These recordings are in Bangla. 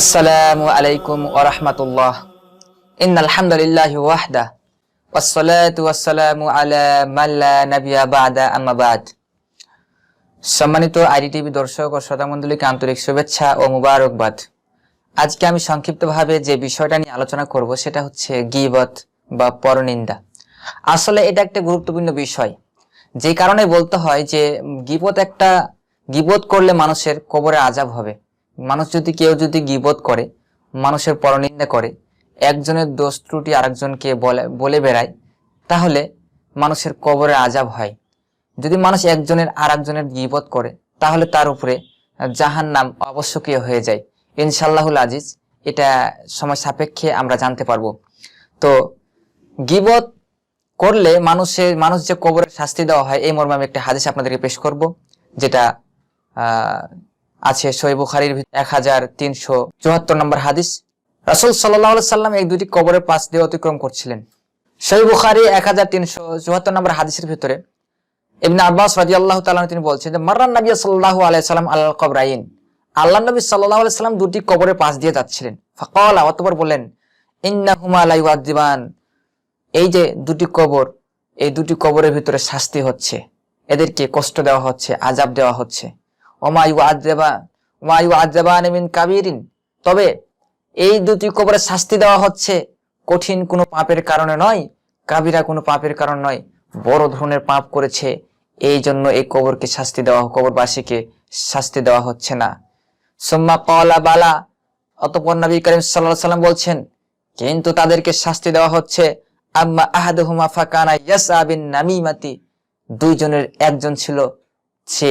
আসসালামু আলাইকুম ওরহমতুল্লাহ ইন আলহামদুলিল্লাহ ওয়াহদা, ওয়াসসালাতু ওয়াসসালামু আলা মাল্লা নাবিয়া বাদা, আম্মা বাদ। সম্মানিত আইডিটিভি দর্শক ও শ্রোতামণ্ডলীকে আন্তরিক শুভেচ্ছা ও মুবারকবাদ। আজকে আমি সংক্ষিপ্তভাবে যে বিষয়টা নিয়ে আলোচনা করব সেটা হচ্ছে গিবত বা পরনিন্দা। আসলে এটা একটা গুরুত্বপূর্ণ বিষয়। যে কারণে বলতে হয় যে গিবত একটা, গিবত করলে মানুষের কবরে আজাব হবে। মানুষ যদি কেউ যদি গিবত করে, মানুষের পরনিন্দা করে, একজনের দোষ ত্রুটি আরেকজনকে বলে বলে বেড়ায়, তাহলে মানুষের কবরে আজাব হয়। যদি মানুষ একজনের আর একজনের গিবত করে, তাহলে তার উপরে জাহান নাম অবশ্যকীয় হয়ে যায়। ইনশাল্লাহুল আজিজ, এটা সময় সাপেক্ষে আমরা জানতে পারব। তো, গিবত করলে মানুষের, মানুষ যে কবরের শাস্তি দেওয়া হয়, এই মর্মে আমি একটা হাদিস আপনাদেরকে পেশ করব, যেটা আছে সই বুখারির এক হাজার তিনশো চুয়াত্তর নম্বর হাদিস। রাসুল সাল্লাহ সাল্লাম এই দুটি কবরের পাশ দিয়ে অতিক্রম করছিলেন। সই বুখারি এক হাজার তিনশো চুয়াত্তর নম্বর হাদিসের ভিতরে ইবনে আব্বাস রাজি আল্লাহ তাআলা তিনি বলছেন যে মার্রান নবী সাল্লাল্লাহু আলাইহি সাল্লাম আল কবরাইন। আল্লাহ নবী সাল্লাল্লাহু আলাইহি সাল্লাম দুটি কবরের পাশ দিয়ে যাচ্ছিলেন। ফাকালা, অতঃপর ইন্নাহুমা লা ইউআযিবান এই যে দুটি কবর, এই দুটি কবরের ভিতরে শাস্তি হচ্ছে। এদেরকে কষ্ট দেওয়া হচ্ছে আজাব দেওয়া হচ্ছে। ওমায়ু কাবিরিন। তবে এই দুটি কবরে শাস্তি দেওয়া হচ্ছে কঠিন কোনো পাপের কারণে নয়, কাবিরা কোনো পাপের কারণ নয়, বড় ধরনের পাপ করেছে। এই জন্য এই কবরকে শাস্তি দেওয়া, কবরবাসীকে শাস্তি দেওয়া হচ্ছে না। সোম্মা কলা বালা। অতপর নবী করিম সাল্লাহ সাল্লাম বলছেন, কিন্তু তাদেরকে শাস্তি দেওয়া হচ্ছে, আম্মা আহাদ আহাদুহুমা ফাকানা ইয়াসা বিন নামিমাতি। দুইজনের একজন ছিল সে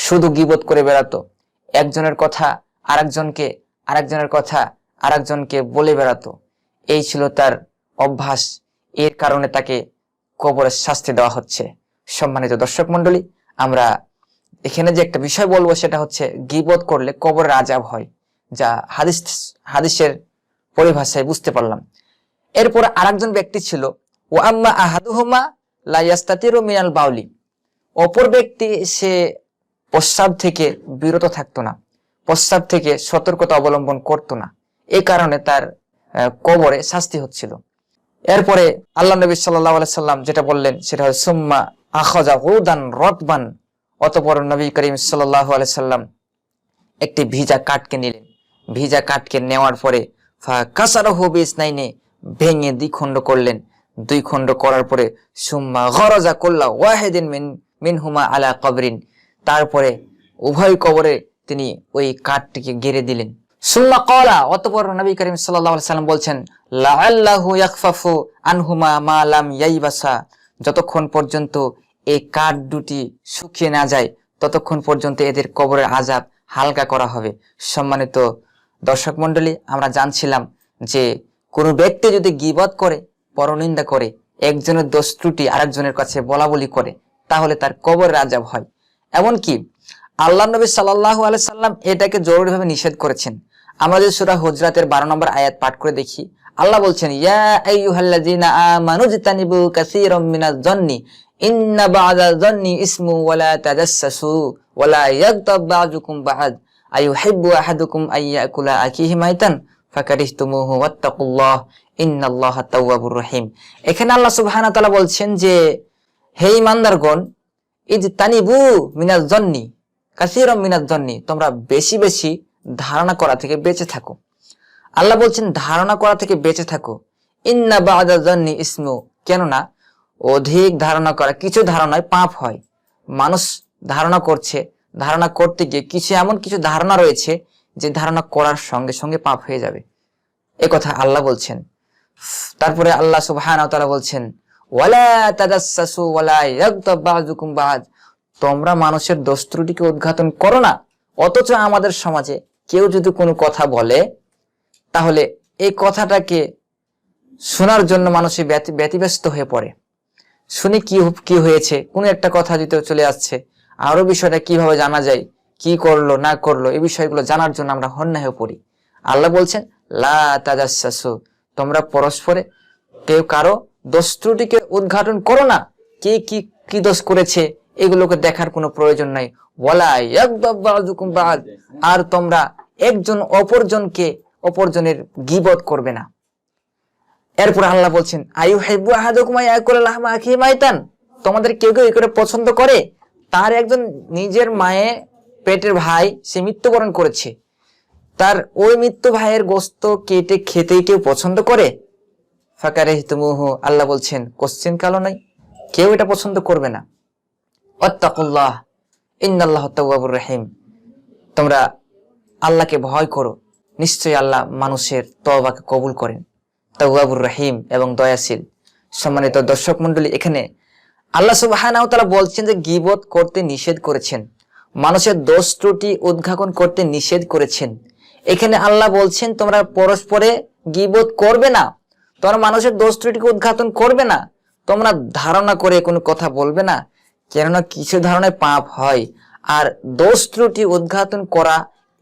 শুধু গিবত করে বেড়াতো। একজনের কথা আরেকজনকে, আরেকজনের কথা আরেকজনকে বলে বেড়াতো। এই ছিল তার অভ্যাস। এর কারণে তাকে কবরের শাস্তি দেওয়া হচ্ছে। সম্মানিত দর্শক মন্ডলী আমরা এখানে যে একটা বিষয় বলব সেটা হচ্ছে গিবত করলে কবরের আজাব হয়, যা হাদিস, হাদিসের পরিভাষায় বুঝতে পারলাম। এরপর আরেকজন ব্যক্তি ছিল ও আম্মা আহাদুহুমা লাইয়াস্তাতিরু মিনাল বাউলি। অপর ব্যক্তি সে প্রস্রাব থেকে বিরত থাকতো না প্রস্রাব থেকে সতর্কতা অবলম্বন করতো না। এই কারণে তার কবরে শাস্তি হচ্ছিল। এরপরে আল্লাহ নবী সাল্লাহ সাল্লাম যেটা বললেন, সেটা হল সুম্মা আখজা হুদান রতবান। অতপর নবী করিম সাল্লাহ সাল্লাম একটি ভিজা কাঠকে নিলেন। ভিজা কাঠকে নেওয়ার পরে কাসারহ বিসনাইনে ভেঙে দ্বিখণ্ড করলেন। দুই খণ্ড করার পরে, সুম্মা গরজা করলা ওয়াহেদিন মিন মিনহুমা আলা কবরিন। তারপরে উভয় কবরে তিনি ওই কাঠটিকে গেড়ে দিলেন। সুম্মা কলা অতপর নবী করিম সাল্লাহ সাল্লাম বলছেন, লাআল্লাহু ইয়াখফাফু আনহুমা মা লাম ইয়াইবাসা। যতক্ষণ পর্যন্ত এই কাঠ দুটি শুকিয়ে না যায়, ততক্ষণ পর্যন্ত এদের কবরের আজাব হালকা করা হবে। সম্মানিত দর্শক মন্ডলী আমরা জানছিলাম যে কোনো ব্যক্তি যদি গিবত করে, পরনিন্দা করে, একজনের দোষ ত্রুটি আরেকজনের কাছে বলা বলি করে তাহলে তার কবরের আজাব হয়। এমনকি আল্লাহ নবী সাল্লাহ সাল্লাম এটাকে জরুরিভাবে নিষেধ করেছেন। যদি সুরা হুজরাতের বারো নম্বর আয়াত পাঠ করে দেখি, আল্লাহ বলছেন এখানে আল্লাহ ওয়া বলছেন যে হে ইমানদারগণ ইজ তানিবু মিনাজ জন্নি, কাসীরাম মিনাজ জন্নি, তোমরা বেশি বেশি ধারণা করা থেকে বেঁচে থাকো। আল্লাহ বলছেন, ধারণা করা থেকে বেঁচে থাকো। ইন্না বাদা জন্নি ইসমু, কেননা অধিক ধারণা করা, কিছু ধারণায় পাপ হয়। মানুষ ধারণা করছে, ধারণা করতে গিয়ে কিছু এমন কিছু ধারণা রয়েছে, যে ধারণা করার সঙ্গে সঙ্গে পাপ হয়ে যাবে। এ কথা আল্লাহ বলছেন। তারপরে আল্লাহ তাআলা বলছেন তোমরা মানুষের দোষ ত্রুটিকে উদ্ঘাটন করো না, অথচ আমাদের সমাজে কেউ যদি কোনো কথা বলে, তাহলে এই কথাটাকে শোনার জন্য মানুষে ব্যতি- ব্যতিব্যস্ত হয়ে পড়ে। শুনে কি কি হয়েছে, কোনো একটা কথা যদি চলে আসছে, আরও বিষয়টা কীভাবে জানা যায়, কি করল, না করল, এই বিষয়গুলো জানার জন্য আমরা হন্যা হয়ে পড়ি। আল্লাহ বলছেন, লা তাজাসসু তোমরা পরস্পরে কেউ কারও দোষ উদ্ঘাটন করো না। কে কি কি দোষ করেছে, এগুলোকে দেখার কোনো প্রয়োজন নাই। আর তোমরা একজন অপরজনকে অপরজনের গিবত করবে না। এরপর আল্লাহ বলছেন আয়ু আখি মাইতান? তোমাদের কেউ কেউ করে পছন্দ করে? তার একজন নিজের মায়ে পেটের ভাই, সে মৃত্যুবরণ করেছে। তার ওই মৃত্যু ভাইয়ের গোস্ত কেটে খেতেই কেউ পছন্দ করে? ফাঁকারে হিতমুহ আল্লাহ বলছেন, কোশ্চেন কালো নাই, কেউ এটা পছন্দ করবে না। অত্তাকুল্লাহ ইন্নাল্লাহ তাওয়াবুর রহিম। তোমরা আল্লাহকে ভয় করো, নিশ্চয়ই আল্লাহ মানুষের তওবাকে কবুল করেন। তাওয়াবুর রহিম এবং দয়াশীল। সম্মানিত দর্শক মন্ডলী এখানে আল্লাহ সুবহানাহু তারা বলছেন যে গীবত করতে নিষেধ করেছেন, মানুষের দোষ ত্রুটি উদ্ঘাটন করতে নিষেধ করেছেন। এখানে আল্লাহ বলছেন, তোমরা পরস্পরে গীবত করবে না তোমরা মানুষের দোষ ত্রুটিকে উদ্ঘাটন করবে না। তোমরা ধারণা করে কোনো কথা বলবে না, কেননা কিছু ধারণায় পাপ হয়। আর দোষ ত্রুটি উদ্ঘাটন করা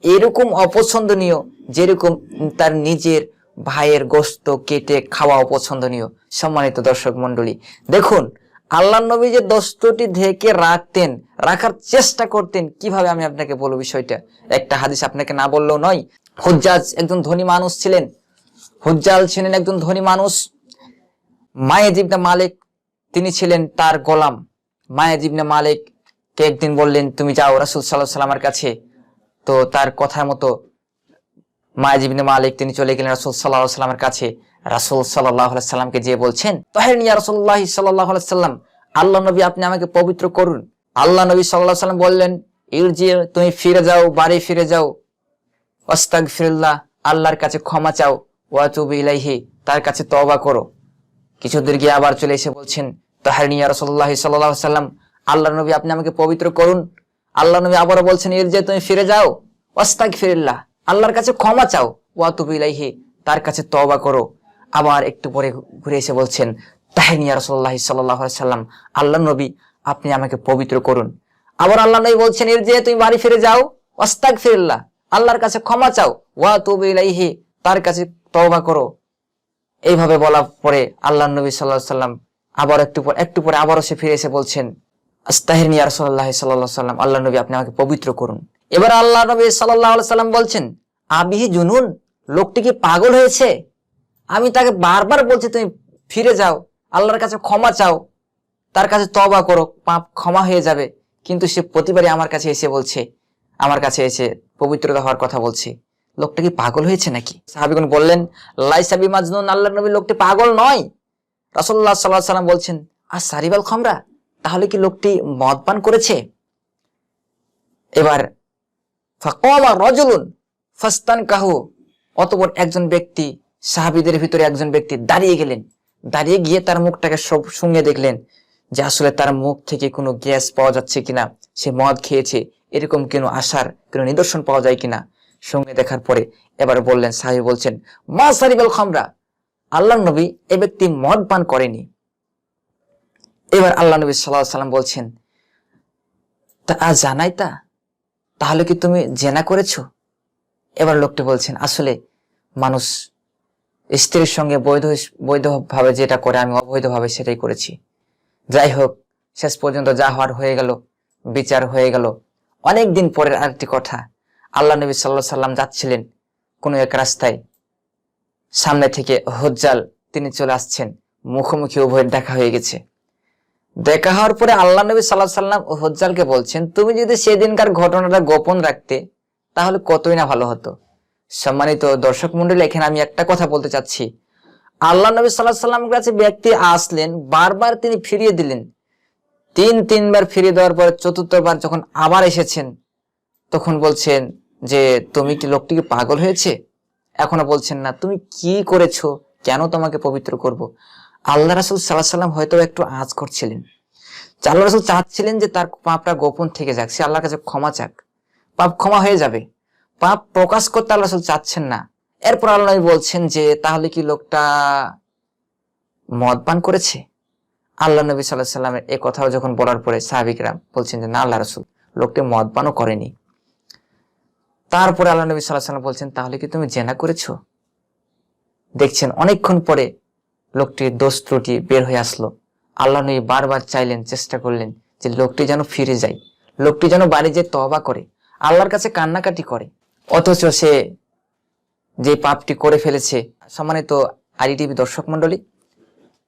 এরকম অপছন্দনীয় যেরকম তার নিজের ভাইয়ের গোস্ত কেটে খাওয়া অপছন্দনীয়। সম্মানিত দর্শক মন্ডলী দেখুন, আল্লাহ নবী যে দোস্তটি ঢেকে রাখতেন, রাখার চেষ্টা করতেন, কীভাবে আমি আপনাকে বলব বিষয়টা? একটা হাদিস আপনাকে না বললেও নয়। হুজ্জাজ একজন ধনী মানুষ ছিলেন হুজ্জাল ছিলেন একজন ধনী মানুষ। মায়েদ মালিক, তিনি ছিলেন তার গোলাম। মায়েদ ইবনে মালিক কে একদিন বললেন, তুমি যাও, রাসুল সাল্লাহ সাল্লামের কাছে। তো তার কথার মতো মায়েদ মালিক, তিনি চলে গেলেন রাসুল সাল্লাহ সাল্লামের কাছে। রাসুল সাল্লাহ সাল্লামকে যে বলছেন, তাহের নিয়া রসুল্লাহ সাল্লাহ সাল্লাম আল্লাহ নবী আপনি আমাকে পবিত্র করুন। আল্লাহ নবী সাল্লাহ সাল্লাম বললেন, ইরজি, তুমি ফিরে যাও, বাড়ি ফিরে যাও। অস্তাক ফিরল্লাহ আল্লাহর কাছে ক্ষমা চাও। ওয়াতুবু তার কাছে তওবা করো। কিছু দূর গিয়ে আবার চলে এসে বলছেন তাহারিয়া রসল্লাহ সাল্লাহ সাল্লাম আল্লাহ নবী আপনি আমাকে পবিত্র করুন। আল্লাহ নবী আবারও বলছেন, এর যে তুমি ফিরে যাও অস্তাক ফিরিল্লাহ আল্লাহর কাছে ক্ষমা চাও। ওয়াতুবু ইলাইহি, তার কাছে তওবা করো। আবার একটু পরে ঘুরে এসে বলছেন তাহিনিয়া রসল্লাহ সাল্লাহ সাল্লাম আল্লাহ নবী আপনি আমাকে পবিত্র করুন। আবার আল্লাহ নবী বলছেন, এর যে তুমি বাড়ি ফিরে যাও অস্তাক ফিরিল্লাহ আল্লাহর কাছে ক্ষমা চাও। ওয়া তুবু ইলাইহি তার কাছে তওবা করো। এইভাবে বলা পরে আল্লাহ নবী সাল্লাহ সাল্লাম আবার একটু পর, একটু পরে আবারও সে ফিরে এসে বলছেন আস্তাহির নিয়া রসল্লাহ সাল্লাহ সাল্লাম, আল্লাহ নবী আপনি আমাকে পবিত্র করুন। এবার আল্লাহ নবী সাল্লাহ সাল্লাম বলছেন আবিহি জুনুন, লোকটি কি পাগল হয়েছে? আমি তাকে বারবার বলছি তুমি ফিরে যাও, আল্লাহর কাছে ক্ষমা চাও, তার কাছে তবা করো, পাপ ক্ষমা হয়ে যাবে। কিন্তু সে প্রতিবারই আমার কাছে এসে বলছে, আমার কাছে এসে পবিত্রতা হওয়ার কথা বলছে। লোকটা কি পাগল হয়েছে নাকি? সাহাবিগুন বললেন লাইসাবি মাজনুন, আল্লাহ নবী লোকটি পাগল নয়। রাসল্লাহ সাল্লাহ সাল্লাম বলছেন, আর সারিবাল খমরা, তাহলে কি লোকটি মদ পান করেছে? এবার ফাকমা রজুলুন ফাস্তান কাহু অতপর একজন ব্যক্তি, সাহাবিদের ভিতরে একজন ব্যক্তি দাঁড়িয়ে গেলেন। দাঁড়িয়ে গিয়ে তার মুখটাকে সব শুঙে দেখলেন যে আসলে তার মুখ থেকে কোনো গ্যাস পাওয়া যাচ্ছে কিনা, সে মদ খেয়েছে, এরকম কোনো আশার, কোনো নিদর্শন পাওয়া যায় কিনা। সঙ্গে দেখার পরে এবার বললেন, সাহেব বলছেন, মা সারিবাল খামরা আল্লাহ নবী এ ব্যক্তি মদ পান করেনি। এবার আল্লাহ নবী সাল্লাহ সাল্লাম বলছেন, তা আজ জানাই তা? তাহলে কি তুমি জেনা করেছ? এবার লোকটি বলছেন, আসলে মানুষ স্ত্রীর সঙ্গে বৈধ বৈধভাবে যেটা করে, আমি অবৈধভাবে সেটাই করেছি। যাই হোক, শেষ পর্যন্ত যা হওয়ার হয়ে গেল, বিচার হয়ে গেল। অনেক দিন পরের আরেকটি কথা আল্লাহ নবী সাল্লাহ সাল্লাম যাচ্ছিলেন কোনো এক রাস্তায়। সামনে থেকে হজ্জাল তিনি চলে আসছেন। মুখোমুখি উভয়ের দেখা হয়ে গেছে। দেখা হওয়ার পরে আল্লাহ নবী সাল্লাহ সাল্লাম হজ্জালকে বলছেন, তুমি যদি সেদিনকার ঘটনাটা গোপন রাখতে, তাহলে কতই না ভালো হতো? সম্মানিত দর্শক মন্ডলী এখানে আমি একটা কথা বলতে চাচ্ছি। আল্লাহ নবী সাল্লাহ সাল্লামের কাছে ব্যক্তি আসলেন, বারবার তিনি ফিরিয়ে দিলেন। তিন, তিনবার ফিরিয়ে দেওয়ার পরে চতুর্থবার যখন আবার এসেছেন, তখন বলছেন যে তুমি কি লোকটি কি পাগল হয়েছে? এখনও বলছেন না, তুমি কি করেছ? কেন তোমাকে পবিত্র করব। আল্লাহ রাসুল সাল্লাহ সাল্লাম হয়তো একটু আজ করছিলেন। আল্লাহ রাসুল চাচ্ছিলেন যে তার পাপটা গোপন থেকে যাক, সে আল্লাহর কাছে ক্ষমা চাক। পাপ ক্ষমা হয়ে যাবে। পাপ প্রকাশ করতে আল্লাহ রাসুল চাচ্ছেন না। এরপর আল্লাহ বলছেন যে, তাহলে কি লোকটা মদ পান করেছে? আল্লাহ নবী সাল্লাহ সাল্লামের এ কথাও যখন বলার পরে সাহাবিকরা বলছেন যে, না, আল্লাহ রসুল, লোকটি মদ পানও করেনি। তারপরে আল্লাহ নবী সাল্লাহ বলছেন, তাহলে কি তুমি জেনা করেছ? দেখছেন অনেকক্ষণ পরে লোকটির দোষ ত্রুটি বের হয়ে আসলো। আল্লাহ নবী বারবার চাইলেন, চেষ্টা করলেন যে লোকটি যেন ফিরে যায়, লোকটি যেন বাড়ি যে তবা করে, আল্লাহর কাছে কান্নাকাটি করে। অথচ সে যে পাপটি করে ফেলেছে, সম্মানিত আইডিটিভি দর্শক মন্ডলী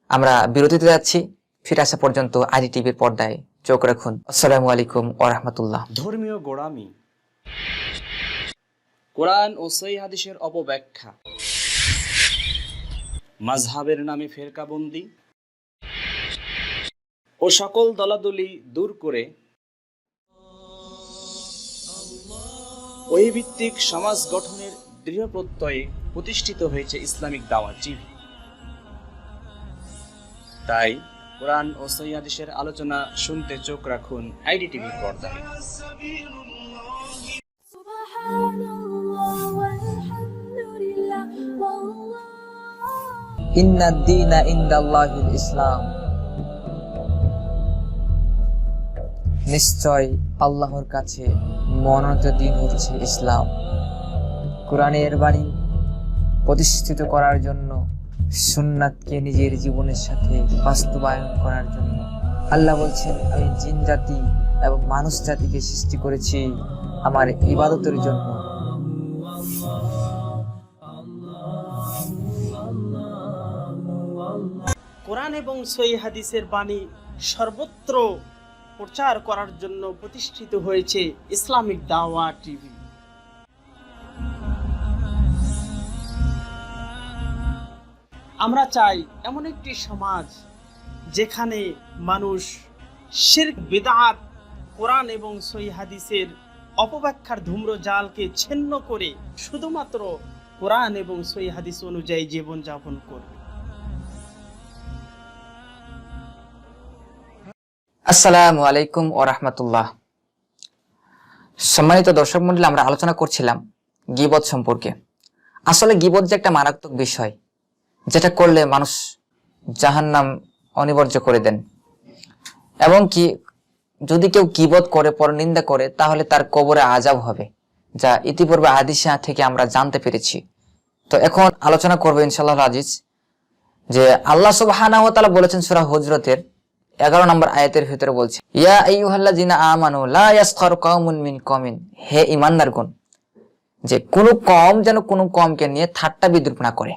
আমরা বিরতিতে যাচ্ছি, ফিরে আসা পর্যন্ত আইডিটিভির পর্দায় চোখ রাখুন। আসসালামু আলাইকুম ও রহমতুল্লাহ। ধর্মীয় গোড়ামি। কোরআন ও সই হাদিসের অপব্যাখ্যা। মাঝহাবের নামে ফেরকাবন্দি। ও সকল দলাদলি দূর করে। ভিত্তিক সমাজ গঠনের দৃঢ় প্রত্যয়ে প্রতিষ্ঠিত হয়েছে ইসলামিক দাওয়া টিভি তাই কোরআন ও সই হাদিসের আলোচনা শুনতে চোখ রাখুন আইডি টিভি পর্দায়। ইন্নাদ্দিনা ইসলাম। নিশ্চয় আল্লাহর কাছে মনোনীত দিন হচ্ছে ইসলাম। কোরআনের বাণী প্রতিষ্ঠিত করার জন্য, সুন্নাতকে নিজের জীবনের সাথে বাস্তবায়ন করার জন্য। আল্লাহ বলছেন, আমি জিন জাতি এবং মানুষ জাতিকে সৃষ্টি করেছি আমার ইবাদতের জন্য। এবং সই হাদিসের বাণী সর্বত্র প্রচার করার জন্য প্রতিষ্ঠিত হয়েছে ইসলামিক দাওয়া টিভি। আমরা চাই এমন একটি সমাজ যেখানে মানুষ শিরক, বেদাত, কোরআন এবং সই হাদিসের অপব্যাখ্যার ধূম্র জালকে ছিন্ন করে শুধুমাত্র কোরআন এবং সই হাদিস অনুযায়ী জীবনযাপন করবে। আসসালামু আলাইকুম ও রাহমাতুল্লাহ। সম্মানিত দর্শক মন্ডলী, আমরা আলোচনা করছিলাম গিবত সম্পর্কে। আসলে গিবত যে একটা মারাত্মক বিষয়, যেটা করলে মানুষ জাহান্নাম অনিবার্য করে দেন। এবং কি, যদি কেউ গিবত করে, পর নিন্দা করে, তাহলে তার কবরে আজাব হবে, যা ইতিপূর্বে আদিসা থেকে আমরা জানতে পেরেছি। তো এখন আলোচনা করব ইনশাল্লাহ আজিজ যে আল্লাহ তাআলা বলেছেন সূরা হুজরাতের এগারো নম্বর আয়াতের ভিতরে বলছে হে ঈমানদারগণ, যে কোন কম যেন কোন কমকে নিয়ে ঠাট্টা বিদ্রুপ না করে,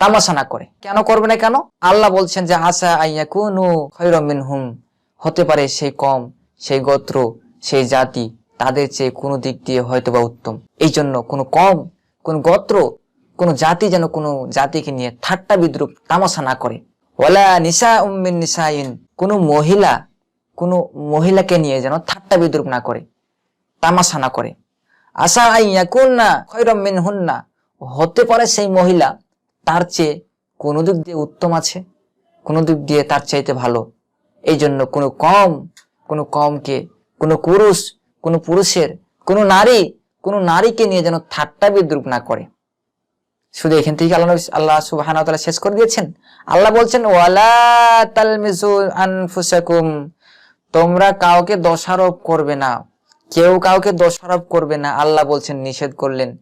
তামাশা না করে। কেন করবে না কেন? আল্লাহ বলছেন যে আসা আইয়া কুনু খৈরম মিনহুম হতে পারে সেই কম সেই গোত্র, সেই জাতি, তাদের চেয়ে কোনো দিক দিয়ে হয়তো বা উত্তম। এই জন্য কোনো কম কোন গোত্র, কোন জাতি যেন কোনো জাতিকে নিয়ে ঠাট্টা বিদ্রুপ, তামাশা না করে। ওয়ালা নিসা উম্মিন নিসাইন, কোনো মহিলা, কোনো মহিলাকে নিয়ে যেন ঠাট্টা বিদ্রুপ না করে, তামাশা না করে। আশা আইয়া কুন্না খৈরম মিন হুন্না হতে পারে সেই মহিলা তার চেয়ে কোনো দিক দিয়ে উত্তম আছে, কোনো দিক দিয়ে তার চাইতে ভালো। এই জন্য কোনো কম, কোনো কমকে, কোনো পুরুষ, কোনো পুরুষের, কোনো নারী, কোনো নারীকে নিয়ে যেন ঠাট্টা বিদ্রুপ না করে। শুধু এখান থেকে আল্লাহ আল্লাহ ওয়া শেষ করে দিয়েছেন। আল্লাহ বলছেন, ওয়ালা তোমরা কাউকে দোষারোপ করবে না। কেউ কাউকে দোষারোপ করবে না, আল্লাহ বলছেন, নিষেধ করলেন।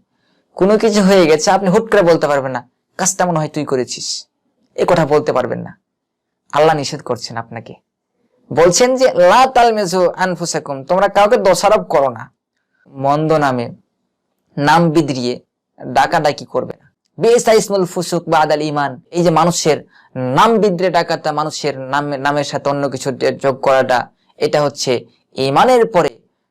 কোনো কিছু হয়ে গেছে, আপনি হুট করে বলতে পারবেন না, কাজটা মনে হয় তুই করেছিস। এ কথা বলতে পারবেন না। আল্লাহ নিষেধ করছেন আপনাকে। বলছেন যে, লা তালমিজু আনফুসাকুম। তোমরা কাউকে দোষারোপ করো না। মন্দ নামে, নাম বিদ্রিয়ে, ডাকাডাকি করবে না। বেসা ইসমুল ফুসুক বা আদাল ইমান এই যে মানুষের নাম বিদ্রে ডাকাটা মানুষের নামে, নামের সাথে অন্য কিছু যোগ করাটা, এটা হচ্ছে ইমানের পরে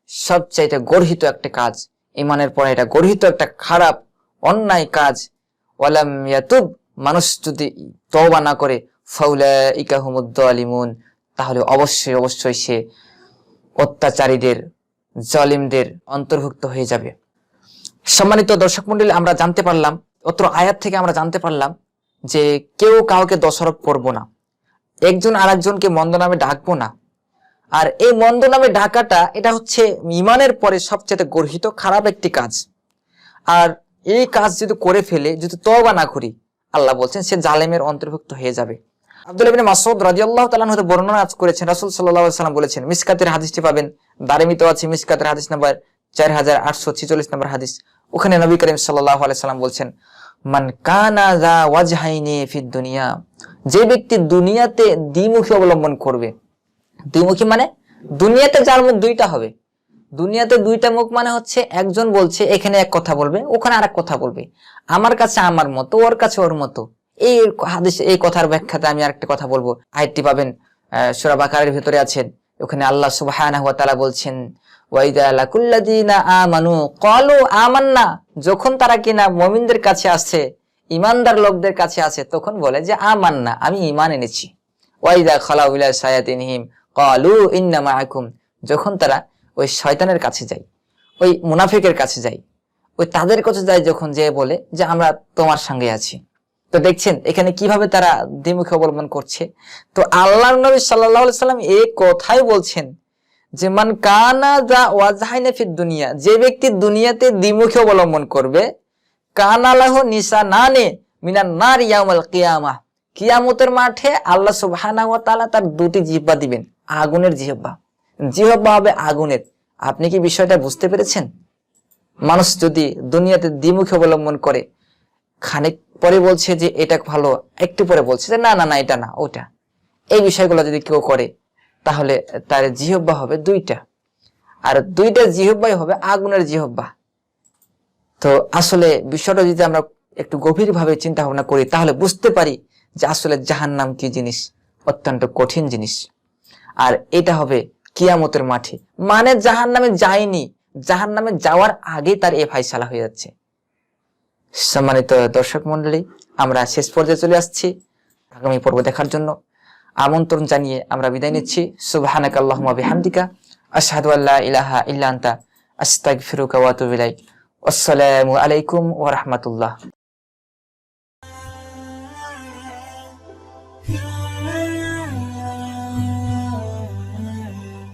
সবচাইতে গর্হিত একটা কাজ। ইমানের পরে এটা গর্হিত একটা খারাপ, অন্যায় কাজ। ওয়ালাম ইয়াতুব, মানুষ যদি তওবা না করে ফাউলা ইকাহুমুদ্দ আলিমুন তাহলে অবশ্যই অবশ্যই সে অত্যাচারীদের, জলিমদের অন্তর্ভুক্ত হয়ে যাবে। সম্মানিত দর্শক মন্ডলী আমরা জানতে পারলাম অত্র আয়াত থেকে আমরা জানতে পারলাম যে কেউ কাউকে দোষারোপ করব না। একজন আরেকজনকে মন্দ নামে ডাকবো না। আর এই মন্দ নামে ডাকাটা, এটা হচ্ছে ইমানের পরে সবচেয়ে গর্হিত, খারাপ একটি কাজ। আর এই কাজ যদি করে ফেলে, যদি তবা না করি, আল্লাহ বলছেন সে জালেমের অন্তর্ভুক্ত হয়ে যাবে। আব্দুল তাআলা হতে বর্ণনা আজ করেছেন সাল্লাল্লাহু সাল্লাম মিসকাতের হাদিসটি পাবেন আছে হাদিস নাম্বার 4846 নম্বর হাদিস। ওখানে নবী করিম সাল্লাল্লাহু আলাইহি সাল্লাম বলছেন, মান কানা যা ওয়াজহাইনি ফিদ দুনিয়া যে ব্যক্তি দুনিয়াতে দ্বিমুখী অবলম্বন করবে, দ্বিমুখী মানে দুনিয়াতে যার মুখ দুইটা হবে। দুনিয়াতে দুইটা মুখ মানে হচ্ছে একজন বলছে, এখানে এক কথা বলবে, ওখানে আরেক কথা বলবে। আমার কাছে আমার মতো, ওর কাছে ওর মতো। এই হাদিস, এই কথার ব্যাখ্যাতে আমি আরেকটা কথা বলব। আয়াতটি পাবেন সূরা বাকারের ভিতরে আছেন ওখানে আল্লাহ তাআলা বলছেন যখন তারা কিনা মমিনদের কাছে আসে ইমানদার লোকদের কাছে আসে তখন বলে যে আমান্না, আমি ঈমান এনেছি। ওয়াইদা খালাউ ইলা শায়াতিনহিম, ক্বালু ইন্না যখন তারা ওই শয়তানের কাছে যায়, ওই মুনাফিকের কাছে যায়, ওই তাদের কাছে যায় যখন যে বলে যে আমরা তোমার সঙ্গে আছি। তো দেখছেন, এখানে কীভাবে তারা দ্বিমুখী অবলম্বন করছে? তো আল্লাহ নবী সাল্লাহ সাল্লাম এই কথাই বলছেন যে মান কানা যা ওয়াজহাইনা ফিদ দুনিয়া, যে ব্যক্তি দুনিয়াতে দ্বিমুখী অবলম্বন করবে কানালাহ নিসা নানে মিনান নার ইয়াউমাল কিয়ামা কিয়ামতের মাঠে আল্লাহ সুবহানাহু ওয়া তাআলা তার দুটি জিহ্বা দিবেন, আগুনের জিহ্বা। জিহ্বা হবে আগুনের। আপনি কি বিষয়টা বুঝতে পেরেছেন? মানুষ যদি দুনিয়াতে দ্বিমুখী অবলম্বন করে, খানিক পরে বলছে যে এটা ভালো, একটু পরে বলছে যে না না না, এটা না, ওটা। এই বিষয়গুলো যদি কেউ করে তাহলে তার জিহব্বা হবে দুইটা। আর দুইটা জিহব্বাই হবে আগুনের জিহব্বা তো আসলে বিষয়টা যদি আমরা একটু গভীরভাবে চিন্তা ভাবনা করি, তাহলে বুঝতে পারি যে আসলে জাহান নাম কি জিনিস। অত্যন্ত কঠিন জিনিস। আর এটা হবে কিয়ামতের মাঠে। মানে জাহান্নামে যায়নি। জাহান নামে যাওয়ার আগে তার এ ফাইসালা হয়ে যাচ্ছে। সম্মানিত দর্শক মন্ডলী আমরা শেষ পর্যায়ে চলে আসছি। আগামী পর্ব দেখার জন্য আমন্ত্রণ জানিয়ে আমরা বিদায় নিচ্ছি। সুবাহানাক আল্লাহুম্মা বিহামদিকা। আশহাদু আল্লাহ ইলাহা ইল্লা আনতা। আস্তাগফিরুকা ওয়া আতুবু ইলাইক। আসসালামু আলাইকুম ওয়া রাহমাতুল্লাহ।